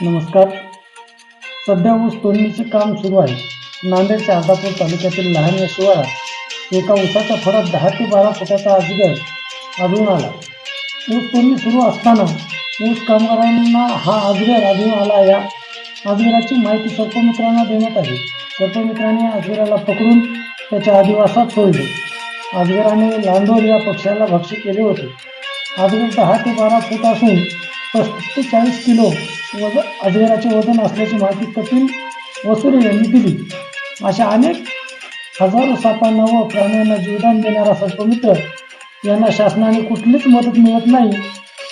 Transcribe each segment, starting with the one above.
नमस्कार. सध्या ऊस तोडणीचे काम सुरू आहे. नांदेडच्या अर्धापूर तालुक्यातील लहान या शिवारात एका ऊसाच्या फळात दहा ते बारा फुटाचा अजगर आढळून आला. ऊस तोडणी सुरू असताना ऊस कामगारांना हा अजगर आढळून आला या अजगराची माहिती सर्पमित्रांना देण्यात आली. सर्पमित्रांनी अजगराला पकडून त्याच्या आदिवासात सोडले. अजगराने लांडोर या पक्ष्याला भक्ष्य केले होते. अजगर दहा ते बारा फूट असून पस्तीस ते चाळीस किलो वज अजगराचे वजन असल्याची माहिती कपिल वसुरे यांनी दिली. अशा अनेक हजारो सापांना व प्राण्यांना जीवदान देणारा सर्पमित्र यांना शासनाने कुठलीच मदत मिळत नाही.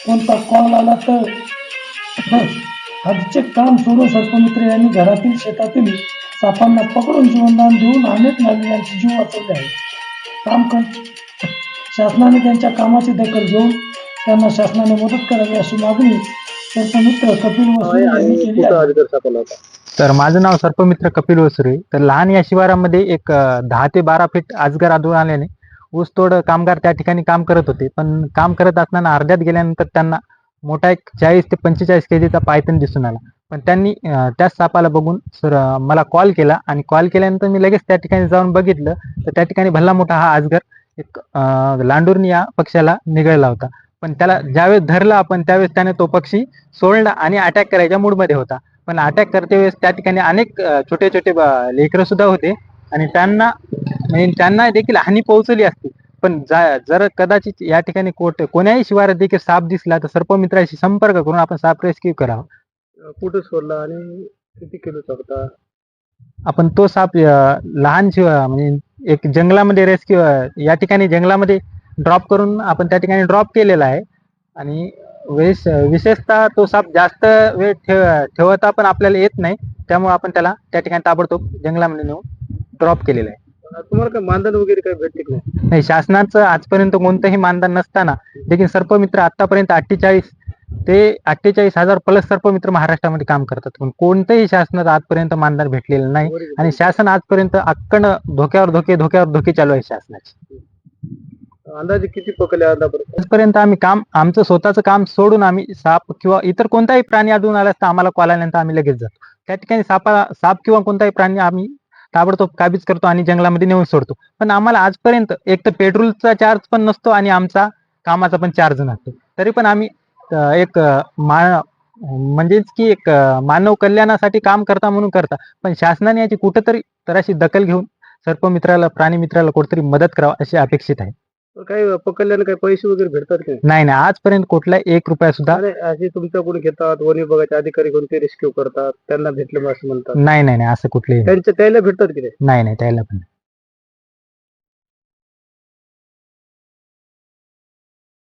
कोणता कॉल आला तर हद्दीचे काम सोडून सर्पमित्र यांनी घरातील शेतातील सापांना पकडून जीवनदान देऊन अनेक नागरिकांचे जीव वाचवले आहे काम कर. शासनाने त्यांच्या कामाची दखल घेऊन त्यांना शासनाने मदत करावी अशी मागणी सर्पमित्र कपिल वसुरे यांनी केली आहे. तर माझं नाव सर्पमित्र कपिल वसुरे. तर लहान या शिवारामध्ये एक अ, दहा ते बारा फीट अजगर आढळून आल्याने ऊसतोड कामगार त्या ठिकाणी काम करत होते. पण काम करत असताना अर्ध्यात गेल्यानंतर त्यांना मोठा एक चाळीस ते पंचेचाळीस केजीचा पायथन दिसून आला. पण त्यांनी अ, त्याच सापाला बघून सर अ, मला कॉल केला आणि कॉल केल्यानंतर मी लगेच त्या ठिकाणी जाऊन बघितलं. तर त्या ठिकाणी भल्ला मोठा हा अजगर एक अ, लांडूरनी या पक्षाला निगळला होता. पण त्याला ज्यावेळेस धरलं आपण त्यावेळेस त्याने तो पक्षी सोडला आणि अटॅक करायच्या मूडमध्ये होता. पण अटॅक करते वेळेस त्या ठिकाणी अनेक छोटे छोटे लेकरं सुद्धा होते आणि त्यांना म्हणजे त्यांना देखील हानी पोहोचली असती. पण जा- जर कदाचित या ठिकाणी कोट कोण्याही शिवारात देखील साप दिसला तर सर्पमित्राशी संपर्क करून आपण साप रेस्क्यू करावा. कुठे सोडला आणि किती किलोचा होता आपण तो साप लहान शिव म्हणजे एक जंगलामध्ये रेस्क्यू या ठिकाणी जंगलामध्ये ड्रॉप करून आपण त्या ठिकाणी ड्रॉप केलेला आहे. आणि वेस विशेषतः तो साप जास्त वेळ ठेव ठेवता पण आपल्याला येत नाही. त्यामुळे आपण त्याला त्या ठिकाणी ताबडतोब जंगलामध्ये नेऊन ड्रॉप केलेला आहे. तुम्हाला काय मानधन वगैरे काही भेटते की? नाही शासनाचं आजपर्यंत कोणतंही मानधन नसताना देखील सर्पमित्र आतापर्यंत अठ्ठेचाळीस ते अठ्ठेचाळीस हजार प्लस सर्पमित्र महाराष्ट्रामध्ये काम करतात. पण कोणतंही शासनाचं आजपर्यंत मानधन भेटलेलं नाही. आणि शासन आजपर्यंत अक्कन धोक्यावर धोके धोक्यावर धोके चालू आहे शासनाचे. अंदाजे किती पकडले आतापर्यंत आजपर्यंत आम्ही काम आमचं स्वतःचं काम सोडून आम्ही साप किंवा इतर कोणताही प्राणी आढळून आला असता आम्हाला कॉल आल्यानंतर आम्ही लगेच जातो. त्या ठिकाणी सापा साप किंवा कोणताही प्राणी आम्ही ताबडतोब काबीज करतो आणि जंगलामध्ये नेऊन सोडतो. पण आम्हाला आजपर्यंत एक तर पेट्रोलचा चार्ज पण नसतो आणि आमचा कामाचा पण चार्ज नसतो. तरी पण आम्ही एक मा म्हणजेच की एक मानव कल्याणासाठी काम करता म्हणून करता. पण शासनाने याची कुठंतरी तर अशी दखल घेऊन सर्पमित्राला प्राणी मित्राला कुठेतरी मदत करावं अशी अपेक्षित आहे. काही पकडल्याने काही पैसे वगैरे भेटतात की? नाही नाही. आजपर्यंत कुठला एक रुपया सुद्धा नाही असे तुमच्याकडून घेतात? वन विभागाचे अधिकारी कोणते रेस्क्यू करतात? त्यांना भेटलं असं म्हणतात. नाही नाही नाही. असं कुठले त्यांच्या त्याला भेटतात की नाही? नाही नाही. त्याला पण नाही.